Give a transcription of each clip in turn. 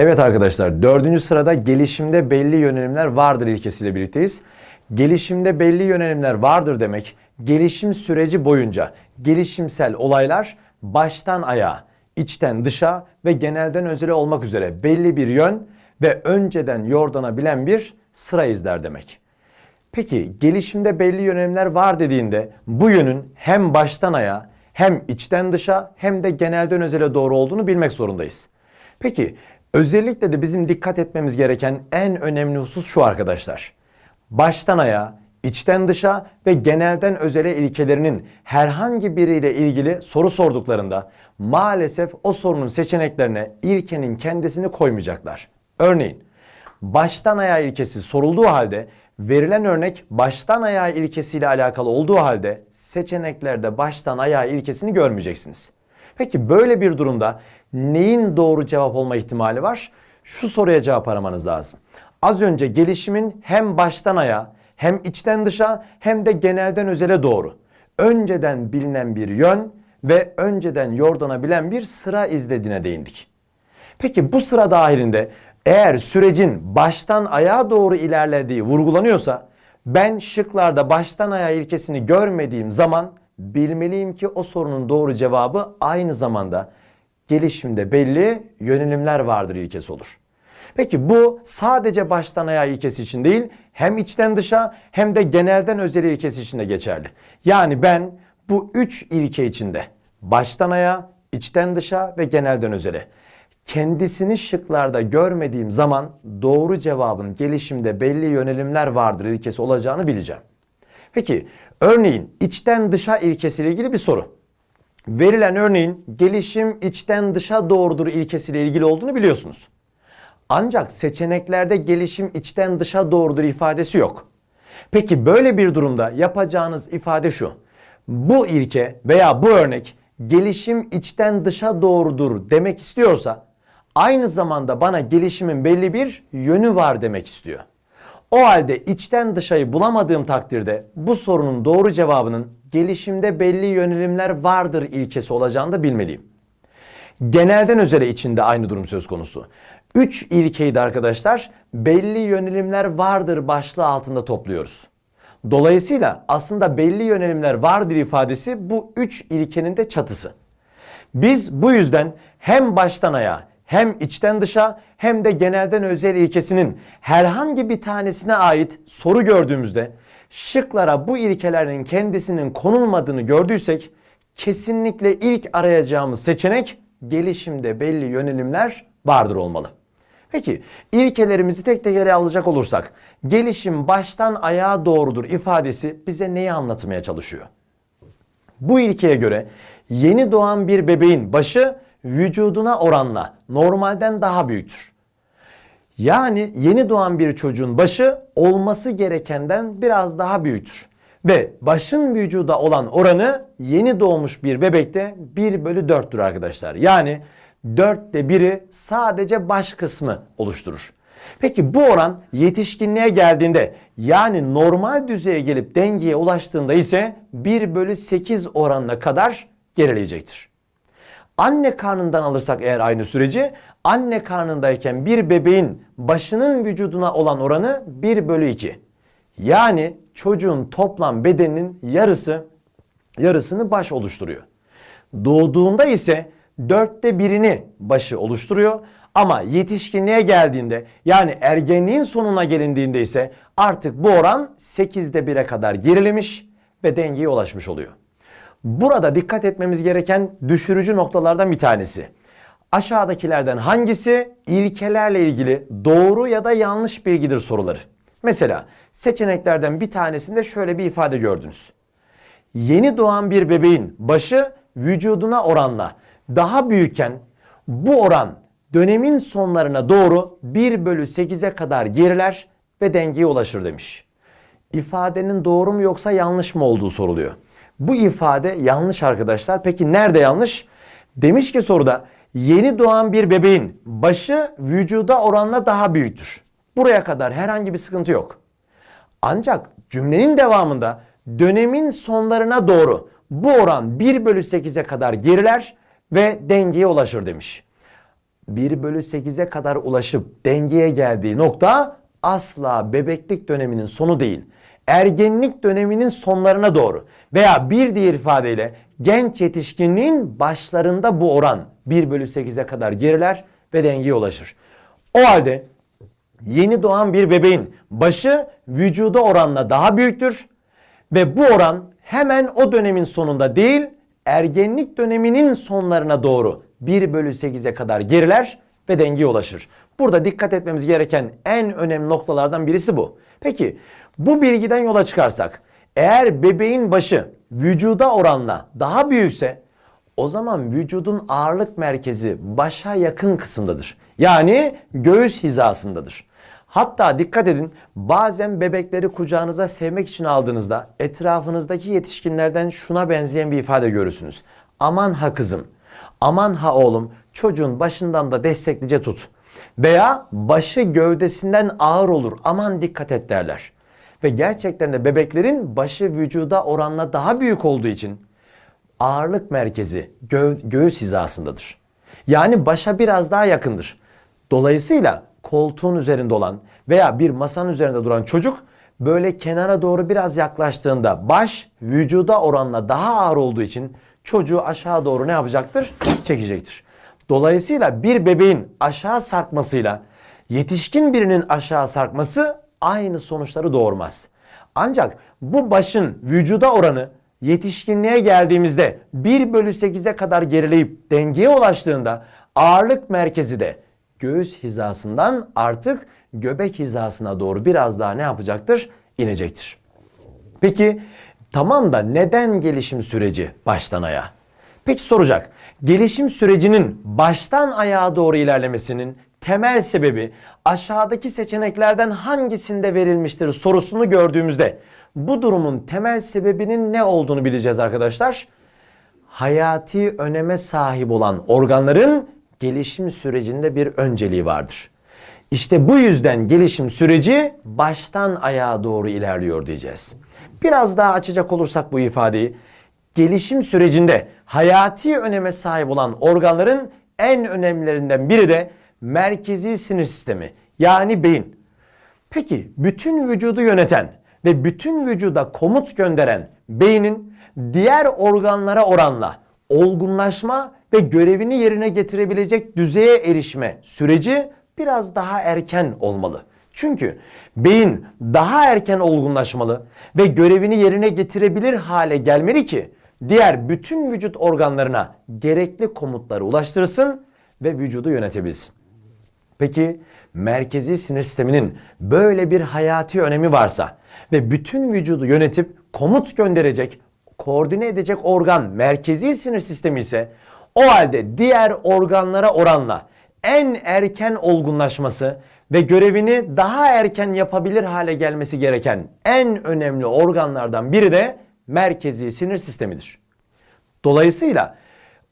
Evet arkadaşlar dördüncü sırada gelişimde belli yönelimler vardır ilkesiyle birlikteyiz. Gelişimde belli yönelimler vardır demek gelişim süreci boyunca gelişimsel olaylar baştan ayağa, içten dışa ve genelden özele olmak üzere belli bir yön ve önceden yordanabilen bir sıra izler demek. Peki gelişimde belli yönelimler var dediğinde bu yönün hem baştan ayağa hem içten dışa hem de genelden özele doğru olduğunu bilmek zorundayız. Peki özellikle de bizim dikkat etmemiz gereken en önemli husus şu arkadaşlar. Baştan ayağa, içten dışa ve genelden özele ilkelerinin herhangi biriyle ilgili soru sorduklarında maalesef o sorunun seçeneklerine ilkenin kendisini koymayacaklar. Örneğin baştan ayağa ilkesi sorulduğu halde verilen örnek baştan ayağa ilkesiyle alakalı olduğu halde seçeneklerde baştan ayağa ilkesini görmeyeceksiniz. Peki böyle bir durumda neyin doğru cevap olma ihtimali var? Şu soruya cevap aramanız lazım. Az önce gelişimin hem baştan ayağa hem içten dışa hem de genelden özele doğru. Önceden bilinen bir yön ve önceden yordanabilen bir sıra izlediğine değindik. Peki bu sıra dahilinde eğer sürecin baştan ayağa doğru ilerlediği vurgulanıyorsa ben şıklarda baştan ayağa ilkesini görmediğim zaman bilmeliyim ki o sorunun doğru cevabı aynı zamanda gelişimde belli yönelimler vardır ilkesi olur. Peki bu sadece baştan ayağa ilkesi için değil hem içten dışa hem de genelden özele ilkesi için de geçerli. Yani ben bu üç ilke içinde baştan ayağa, içten dışa ve genelden özele kendisini şıklarda görmediğim zaman doğru cevabın gelişimde belli yönelimler vardır ilkesi olacağını bileceğim. Peki örneğin içten dışa ilkesiyle ilgili bir soru. Verilen örneğin gelişim içten dışa doğrudur ilkesiyle ilgili olduğunu biliyorsunuz. Ancak seçeneklerde gelişim içten dışa doğrudur ifadesi yok. Peki böyle bir durumda yapacağınız ifade şu. Bu ilke veya bu örnek gelişim içten dışa doğrudur demek istiyorsa aynı zamanda bana gelişimin belli bir yönü var demek istiyor. O halde içten dışayı bulamadığım takdirde bu sorunun doğru cevabının gelişimde belli yönelimler vardır ilkesi olacağını da bilmeliyim. Genelden özele içinde aynı durum söz konusu. Üç ilkeyi de arkadaşlar belli yönelimler vardır başlığı altında topluyoruz. Dolayısıyla aslında belli yönelimler vardır ifadesi bu üç ilkenin de çatısı. Biz bu yüzden hem baştan ayağa hem içten dışa hem de genelden özel ilkesinin herhangi bir tanesine ait soru gördüğümüzde şıklara bu ilkelerin kendisinin konulmadığını gördüysek kesinlikle ilk arayacağımız seçenek gelişimde belli yönelimler vardır olmalı. Peki ilkelerimizi tek tek ele alacak olursak gelişim baştan ayağa doğrudur ifadesi bize neyi anlatmaya çalışıyor? Bu ilkeye göre yeni doğan bir bebeğin başı vücuduna oranla normalden daha büyüktür. Yani yeni doğan bir çocuğun başı olması gerekenden biraz daha büyüktür. Ve başın vücuda olan oranı yeni doğmuş bir bebekte 1 bölü 4'tür arkadaşlar. Yani 4'te 1'i sadece baş kısmı oluşturur. Peki bu oran yetişkinliğe geldiğinde yani normal düzeye gelip dengeye ulaştığında ise 1 bölü 8 oranına kadar gerileyecektir. Anne karnından alırsak eğer aynı süreci anne karnındayken bir bebeğin başının vücuduna olan oranı 1 bölü 2. Yani çocuğun toplam bedeninin yarısı yarısını baş oluşturuyor. Doğduğunda ise dörtte birini başı oluşturuyor. Ama yetişkinliğe geldiğinde yani ergenliğin sonuna gelindiğinde ise artık bu oran 8'de 1'e kadar gerilemiş ve dengeye ulaşmış oluyor. Burada dikkat etmemiz gereken düşürücü noktalardan bir tanesi. Aşağıdakilerden hangisi ilkelerle ilgili doğru ya da yanlış bilgidir soruları. Mesela seçeneklerden bir tanesinde şöyle bir ifade gördünüz. Yeni doğan bir bebeğin başı vücuduna oranla daha büyükken bu oran dönemin sonlarına doğru 1 bölü 8'e kadar geriler ve dengeye ulaşır demiş. İfadenin doğru mu yoksa yanlış mı olduğu soruluyor. Bu ifade yanlış arkadaşlar. Peki nerede yanlış? Demiş ki soruda yeni doğan bir bebeğin başı vücuda oranla daha büyüktür. Buraya kadar herhangi bir sıkıntı yok. Ancak cümlenin devamında dönemin sonlarına doğru bu oran 1 bölü 8'e kadar geriler ve dengeye ulaşır demiş. 1 bölü 8'e kadar ulaşıp dengeye geldiği nokta asla bebeklik döneminin sonu değil. Ergenlik döneminin sonlarına doğru veya bir diğer ifadeyle genç yetişkinliğin başlarında bu oran 1 bölü 8'e kadar geriler ve dengeye ulaşır. O halde yeni doğan bir bebeğin başı vücuda oranla daha büyüktür ve bu oran hemen o dönemin sonunda değil ergenlik döneminin sonlarına doğru 1 bölü 8'e kadar geriler ve dengeye ulaşır. Burada dikkat etmemiz gereken en önemli noktalardan birisi bu. Peki bu bilgiden yola çıkarsak eğer bebeğin başı vücuda oranla daha büyükse o zaman vücudun ağırlık merkezi başa yakın kısımdadır. Yani göğüs hizasındadır. Hatta dikkat edin bazen bebekleri kucağınıza sevmek için aldığınızda etrafınızdaki yetişkinlerden şuna benzeyen bir ifade görürsünüz. Aman ha kızım, aman ha oğlum çocuğun başından da desteklice tut. Veya başı gövdesinden ağır olur aman dikkat et derler. Ve gerçekten de bebeklerin başı vücuda oranla daha büyük olduğu için ağırlık merkezi gö- göğüs hizasındadır. Yani başa biraz daha yakındır. Dolayısıyla koltuğun üzerinde olan veya bir masanın üzerinde duran çocuk böyle kenara doğru biraz yaklaştığında baş vücuda oranla daha ağır olduğu için çocuğu aşağı doğru ne yapacaktır? Çekecektir. Dolayısıyla bir bebeğin aşağı sarkmasıyla yetişkin birinin aşağı sarkması aynı sonuçları doğurmaz. Ancak bu başın vücuda oranı yetişkinliğe geldiğimizde 1 bölü 8'e kadar gerileyip dengeye ulaştığında ağırlık merkezi de göğüs hizasından artık göbek hizasına doğru biraz daha ne yapacaktır? İnecektir. Peki tamam da neden gelişim süreci baştan ayağa? Peki soracak. Gelişim sürecinin baştan ayağa doğru ilerlemesinin temel sebebi aşağıdaki seçeneklerden hangisinde verilmiştir sorusunu gördüğümüzde bu durumun temel sebebinin ne olduğunu bileceğiz arkadaşlar. Hayati öneme sahip olan organların gelişim sürecinde bir önceliği vardır. İşte bu yüzden gelişim süreci baştan ayağa doğru ilerliyor diyeceğiz. Biraz daha açacak olursak bu ifadeyi gelişim sürecinde hayati öneme sahip olan organların en önemlilerinden biri de merkezi sinir sistemi yani beyin. Peki bütün vücudu yöneten ve bütün vücuda komut gönderen beynin diğer organlara oranla olgunlaşma ve görevini yerine getirebilecek düzeye erişme süreci biraz daha erken olmalı. Çünkü beyin daha erken olgunlaşmalı ve görevini yerine getirebilir hale gelmeli ki diğer bütün vücut organlarına gerekli komutları ulaştırsın ve vücudu yönetebilsin. Peki merkezi sinir sisteminin böyle bir hayati önemi varsa ve bütün vücudu yönetip komut gönderecek, koordine edecek organ merkezi sinir sistemi ise o halde diğer organlara oranla en erken olgunlaşması ve görevini daha erken yapabilir hale gelmesi gereken en önemli organlardan biri de merkezi sinir sistemidir. Dolayısıyla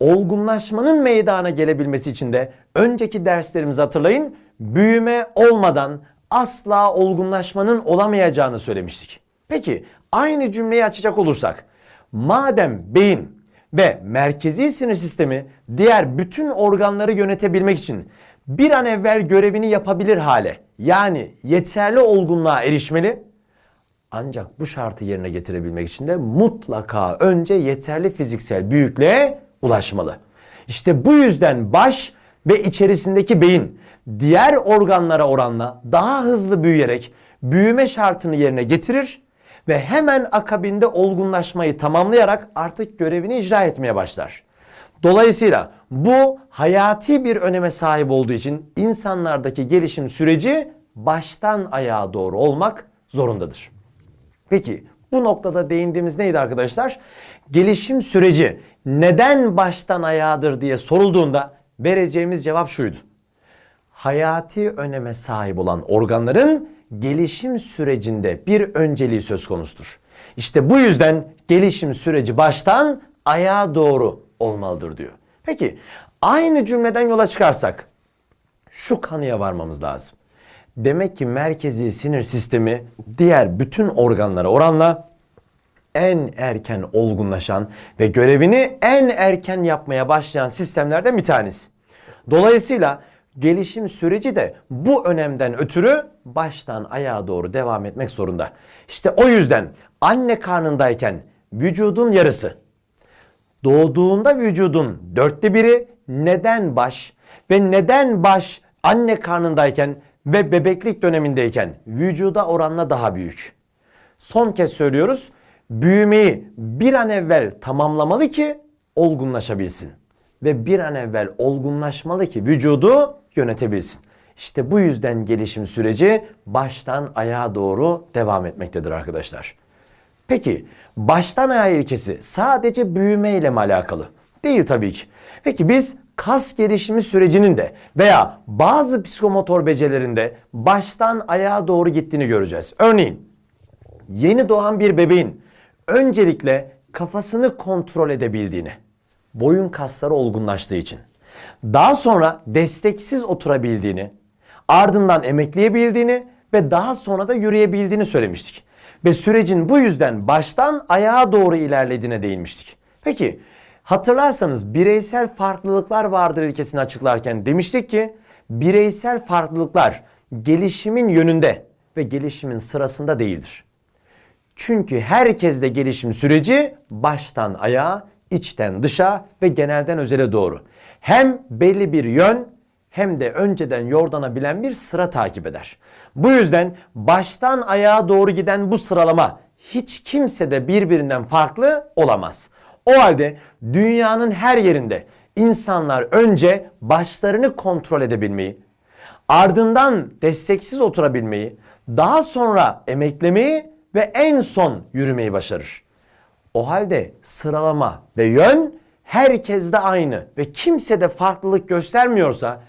olgunlaşmanın meydana gelebilmesi için de önceki derslerimizi hatırlayın. Büyüme olmadan asla olgunlaşmanın olamayacağını söylemiştik. Peki aynı cümleyi açacak olursak madem beyin ve merkezi sinir sistemi diğer bütün organları yönetebilmek için bir an evvel görevini yapabilir hale yani yeterli olgunluğa erişmeli ancak bu şartı yerine getirebilmek için de mutlaka önce yeterli fiziksel büyüklüğe ulaşmalı. İşte bu yüzden baş ve içerisindeki beyin diğer organlara oranla daha hızlı büyüyerek büyüme şartını yerine getirir ve hemen akabinde olgunlaşmayı tamamlayarak artık görevini icra etmeye başlar. Dolayısıyla bu hayati bir öneme sahip olduğu için insanlardaki gelişim süreci baştan ayağa doğru olmak zorundadır. Peki bu noktada değindiğimiz neydi arkadaşlar? Gelişim süreci neden baştan ayağıdır diye sorulduğunda vereceğimiz cevap şuydu. Hayati öneme sahip olan organların gelişim sürecinde bir önceliği söz konusudur. İşte bu yüzden gelişim süreci baştan ayağa doğru olmalıdır diyor. Peki aynı cümleden yola çıkarsak şu kanıya varmamız lazım. Demek ki merkezi sinir sistemi diğer bütün organlara oranla en erken olgunlaşan ve görevini en erken yapmaya başlayan sistemlerden bir tanesi. Dolayısıyla gelişim süreci de bu önemden ötürü baştan ayağa doğru devam etmek zorunda. İşte o yüzden anne karnındayken vücudun yarısı, doğduğunda vücudun dörtte biri neden baş ve neden baş anne karnındayken ve bebeklik dönemindeyken vücuda oranla daha büyük. Son kez söylüyoruz. Büyümeyi bir an evvel tamamlamalı ki olgunlaşabilsin. Ve bir an evvel olgunlaşmalı ki vücudu yönetebilsin. İşte bu yüzden gelişim süreci baştan ayağa doğru devam etmektedir arkadaşlar. Peki baştan ayağa ilkesi sadece büyüme ile mi alakalı? Değil tabii ki. Peki biz kas gelişimi sürecinin de veya bazı psikomotor becerilerinde baştan ayağa doğru gittiğini göreceğiz. Örneğin yeni doğan bir bebeğin öncelikle kafasını kontrol edebildiğini, boyun kasları olgunlaştığı için, daha sonra desteksiz oturabildiğini, ardından emekleyebildiğini ve daha sonra da yürüyebildiğini söylemiştik. Ve sürecin bu yüzden baştan ayağa doğru ilerlediğine değinmiştik. Peki hatırlarsanız bireysel farklılıklar vardır ilkesini açıklarken demiştik ki bireysel farklılıklar gelişimin yönünde ve gelişimin sırasında değildir. Çünkü herkeste gelişim süreci baştan ayağa, içten dışa ve genelden özele doğru. Hem belli bir yön hem de önceden yordanabilen bir sıra takip eder. Bu yüzden baştan ayağa doğru giden bu sıralama hiç kimse de birbirinden farklı olamaz. O halde dünyanın her yerinde insanlar önce başlarını kontrol edebilmeyi, ardından desteksiz oturabilmeyi, daha sonra emeklemeyi ve en son yürümeyi başarır. O halde sıralama ve yön herkeste aynı ve kimse de farklılık göstermiyorsa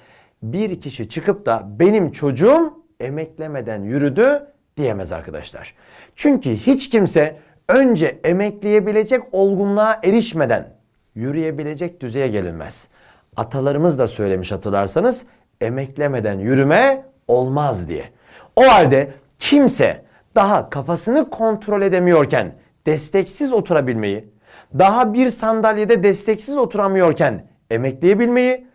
bir kişi çıkıp da benim çocuğum emeklemeden yürüdü diyemez arkadaşlar. Çünkü hiç kimse önce emekleyebilecek olgunluğa erişmeden yürüyebilecek düzeye gelinmez. Atalarımız da söylemiş hatırlarsanız emeklemeden yürüme olmaz diye. O halde kimse daha kafasını kontrol edemiyorken desteksiz oturabilmeyi, daha bir sandalyede desteksiz oturamıyorken emekleyebilmeyi,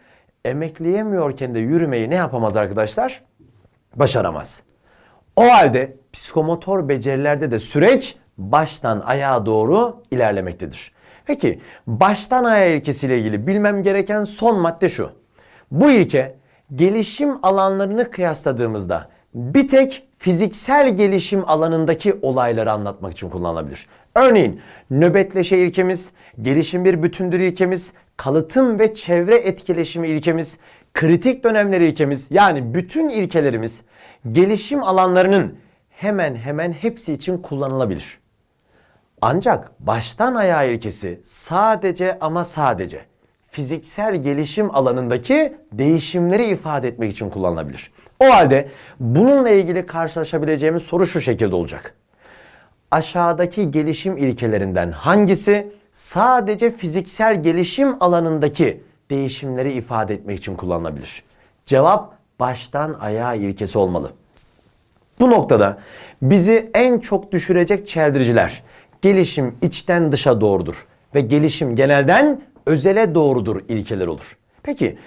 emekleyemiyorken de yürümeyi ne yapamaz arkadaşlar? Başaramaz. O halde psikomotor becerilerde de süreç baştan ayağa doğru ilerlemektedir. Peki baştan ayağa ilkesiyle ilgili bilmem gereken son madde şu. Bu ilke gelişim alanlarını kıyasladığımızda bir tek fiziksel gelişim alanındaki olayları anlatmak için kullanılabilir. Örneğin nöbetleşe ilkemiz, gelişim bir bütündür ilkemiz, kalıtım ve çevre etkileşimi ilkemiz, kritik dönemler ilkemiz yani bütün ilkelerimiz gelişim alanlarının hemen hemen hepsi için kullanılabilir. Ancak baştan ayağa ilkesi sadece ama sadece fiziksel gelişim alanındaki değişimleri ifade etmek için kullanılabilir. O halde bununla ilgili karşılaşabileceğimiz soru şu şekilde olacak. Aşağıdaki gelişim ilkelerinden hangisi sadece fiziksel gelişim alanındaki değişimleri ifade etmek için kullanılabilir? Cevap baştan ayağa ilkesi olmalı. Bu noktada bizi en çok düşürecek çeldiriciler gelişim içten dışa doğrudur ve gelişim genelden özele doğrudur ilkeler olur. Peki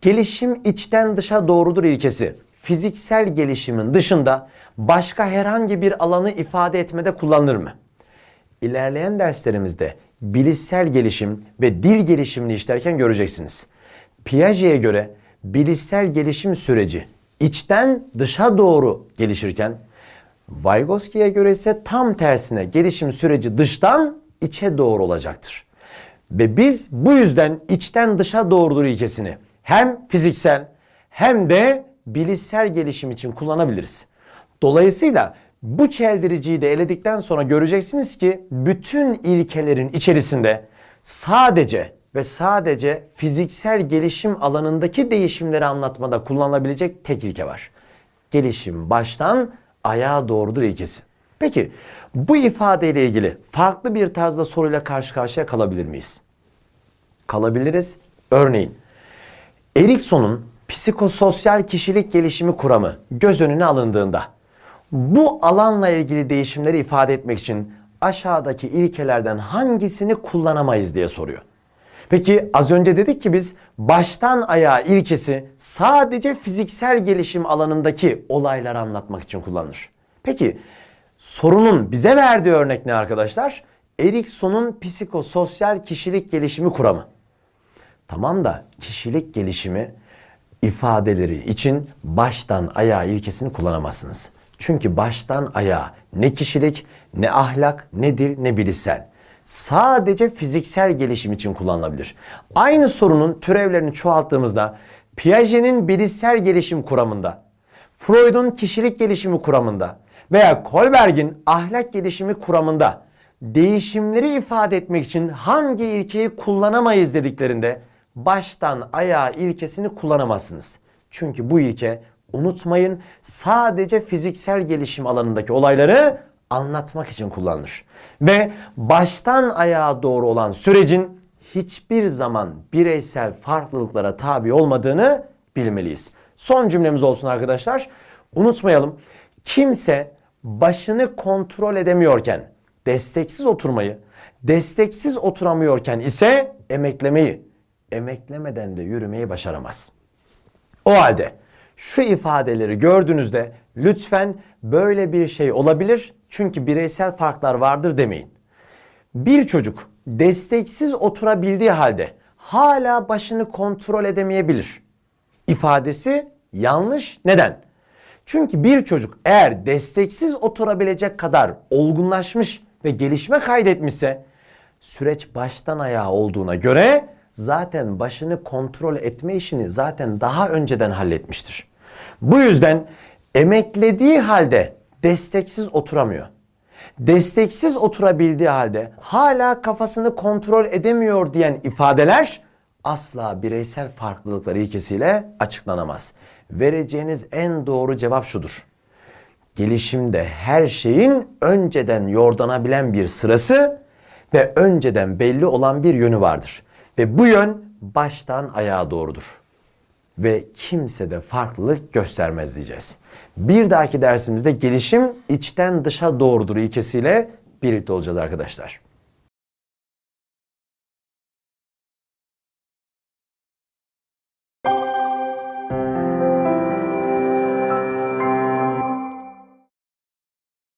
gelişim içten dışa doğrudur ilkesi fiziksel gelişimin dışında başka herhangi bir alanı ifade etmede kullanılır mı? İlerleyen derslerimizde bilişsel gelişim ve dil gelişimini işlerken göreceksiniz. Piaget'e göre bilişsel gelişim süreci içten dışa doğru gelişirken Vygotsky'ye göre ise tam tersine gelişim süreci dıştan içe doğru olacaktır. Ve biz bu yüzden içten dışa doğrudur ilkesini hem fiziksel hem de bilişsel gelişim için kullanabiliriz. Dolayısıyla bu çeldiriciyi de eledikten sonra göreceksiniz ki bütün ilkelerin içerisinde sadece ve sadece fiziksel gelişim alanındaki değişimleri anlatmada kullanılabilecek tek ilke var. Gelişim baştan ayağa doğrudur ilkesi. Peki bu ifadeyle ilgili farklı bir tarzda soruyla karşı karşıya kalabilir miyiz? Kalabiliriz. Örneğin Erikson'un psikososyal kişilik gelişimi kuramı göz önüne alındığında bu alanla ilgili değişimleri ifade etmek için aşağıdaki ilkelerden hangisini kullanamayız diye soruyor. Peki az önce dedik ki biz baştan ayağa ilkesi sadece fiziksel gelişim alanındaki olayları anlatmak için kullanılır. Peki sorunun bize verdiği örnek ne arkadaşlar? Erikson'un psikososyal kişilik gelişimi kuramı. Tamam da kişilik gelişimi ifadeleri için baştan ayağa ilkesini kullanamazsınız. Çünkü baştan ayağa ne kişilik, ne ahlak, ne dil, ne bilişsel. Sadece fiziksel gelişim için kullanılabilir. Aynı sorunun türevlerini çoğalttığımızda Piaget'in bilişsel gelişim kuramında, Freud'un kişilik gelişimi kuramında veya Kohlberg'in ahlak gelişimi kuramında değişimleri ifade etmek için hangi ilkeyi kullanamayız dediklerinde baştan ayağa ilkesini kullanamazsınız. Çünkü bu ilke unutmayın sadece fiziksel gelişim alanındaki olayları anlatmak için kullanılır. Ve baştan ayağa doğru olan sürecin hiçbir zaman bireysel farklılıklara tabi olmadığını bilmeliyiz. Son cümlemiz olsun arkadaşlar. Unutmayalım kimse başını kontrol edemiyorken desteksiz oturmayı, desteksiz oturamıyorken ise emeklemeyi, emeklemeden de yürümeyi başaramaz. O halde şu ifadeleri gördüğünüzde lütfen böyle bir şey olabilir çünkü bireysel farklar vardır demeyin. Bir çocuk desteksiz oturabildiği halde hala başını kontrol edemeyebilir. İfadesi yanlış. Neden? Çünkü bir çocuk eğer desteksiz oturabilecek kadar olgunlaşmış ve gelişme kaydetmişse süreç baştan ayağa olduğuna göre zaten başını kontrol etme işini zaten daha önceden halletmiştir. Bu yüzden emeklediği halde desteksiz oturamıyor. Desteksiz oturabildiği halde hala kafasını kontrol edemiyor diyen ifadeler asla bireysel farklılıklar ilkesiyle açıklanamaz. Vereceğiniz en doğru cevap şudur. Gelişimde her şeyin önceden yordanabilen bir sırası ve önceden belli olan bir yönü vardır. Ve bu yön baştan ayağa doğrudur. Ve kimse de farklılık göstermez diyeceğiz. Bir dahaki dersimizde gelişim içten dışa doğrudur ilkesiyle birlikte olacağız arkadaşlar.